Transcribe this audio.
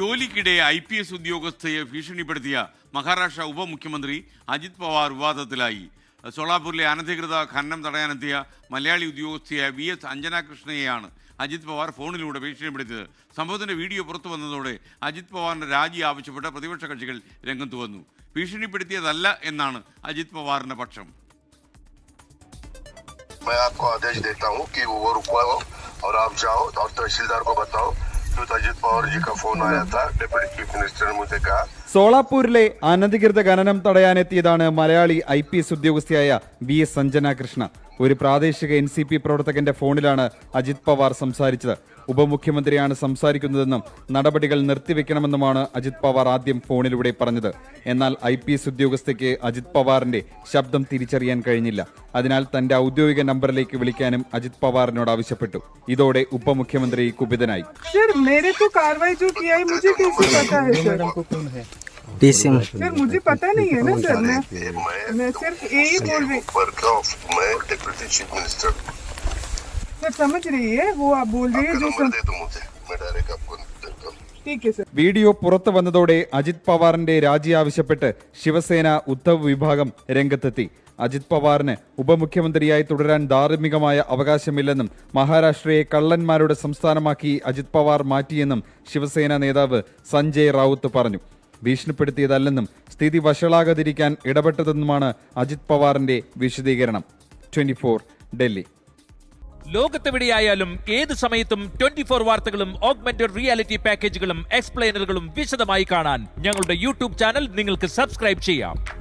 ജോലിക്കിടെ I P S ഉദ്യോഗസ്ഥയെ ഭീഷണിപ്പെടുത്തിയ മഹാരാഷ്ട്ര ഉപമുഖ്യമന്ത്രി അജിത് പവാർ വിവാദത്തിലായി സോളാപൂരിലെ അനധികൃത ഖനനം തടയാനെത്തിയ മലയാളി ഉദ്യോഗസ്ഥയായ വി എസ് അഞ്ജന കൃഷ്ണയെയാണ് അജിത് പവാർ ഫോണിലൂടെ ഭീഷണിപ്പെടുത്തിയത് സംഭവത്തിന്റെ വീഡിയോ പുറത്തു വന്നതോടെ അജിത് പവാറിന്റെ രാജി ആവശ്യപ്പെട്ട് പ്രതിപക്ഷ കക്ഷികൾ രംഗത്ത് വന്നു ഭീഷണിപ്പെടുത്തിയതല്ല എന്നാണ് അജിത് പവാറിന്റെ പക്ഷം मैं आपको आदेश देता हूँ कि वो रुकवाओ और आप जाओ और तहसीलदार को बताओ कि अजित पवार जी का फोन आया था डिप्टी चीफ मिनिस्टर ने मुझे कहा സോളാപൂരിലെ അനധികൃത ഖനനം തടയാനെത്തിയതാണ് മലയാളി ഐ പി എസ് ഉദ്യോഗസ്ഥയായ വി എസ് സഞ്ജന കൃഷ്ണ ഒരു പ്രാദേശിക എൻ സി പി പ്രവർത്തകന്റെ ഫോണിലാണ് അജിത് പവാർ സംസാരിച്ചത്. ഉപമുഖ്യമന്ത്രിയാണ് സംസാരിക്കുന്നതെന്നും നടപടികൾ നിർത്തിവെക്കണമെന്നുമാണ് അജിത് പവാർ ആദ്യം ഫോണിലൂടെ പറഞ്ഞത്. എന്നാൽ ഐ പി എസ് ഉദ്യോഗസ്ഥയ്ക്ക് അജിത് പവാറിന്റെ ശബ്ദം തിരിച്ചറിയാൻ കഴിഞ്ഞില്ല. അതിനാൽ തന്റെ ഔദ്യോഗിക നമ്പറിലേക്ക് വിളിക്കാനും അജിത് പവാറിനോട് ആവശ്യപ്പെട്ടു. ഇതോടെ ഉപമുഖ്യമന്ത്രി കുപിതനായി. सर मेरे को कार्रवाई जो किया है मुझे कैसे पता है सर पीसीएम सर मुझे पता नहीं है ना सर मैं ये मैं मैं सिर्फ यही बोल रही ऊपर का मैं डिप्टी चीफ मिनिस्टर सर समझ रही है वो आप बोल रही है जो नंबर सम... दे दो मुझे मैं डायरेक्ट आपको देता हूँ ठीक है सर വീഡിയോ പുറത്തു വന്നതോടെ അജിത് പവാറിന്റെ രാജി ആവശ്യപ്പെട്ട് ശിവസേന ഉദ്ധവ് വിഭാഗം രംഗത്തെത്തി അജിത് പവാറിന് ഉപമുഖ്യമന്ത്രിയായി തുടരാൻ ധാർമ്മികമായ അവകാശമില്ലെന്നും മഹാരാഷ്ട്രയെ കള്ളന്മാരുടെ സംസ്ഥാനമാക്കി അജിത് പവാർ മാറ്റിയെന്നും ശിവസേന നേതാവ് സഞ്ജയ് റാവുത്ത് പറഞ്ഞു ഭീഷണിപ്പെടുത്തിയതല്ലെന്നും സ്ഥിതി വഷളാകാതിരിക്കാൻ ഇടപെട്ടതെന്നുമാണ് അജിത് പവാറിന്റെ വിശദീകരണം. ട്വന്റി ഡൽഹി. ലോകത്തെവിടെയായാലും ഏത് സമയത്തും ട്വന്റി ഫോർ വാർത്തകളും ഓഗ്മെന്റഡ് റിയാലിറ്റി പാക്കേജുകളും എക്സ്പ്ലെയിനറുകളും വിശദമായി കാണാൻ ഞങ്ങളുടെ യൂട്യൂബ് ചാനൽ നിങ്ങൾക്ക് സബ്സ്ക്രൈബ് ചെയ്യാം.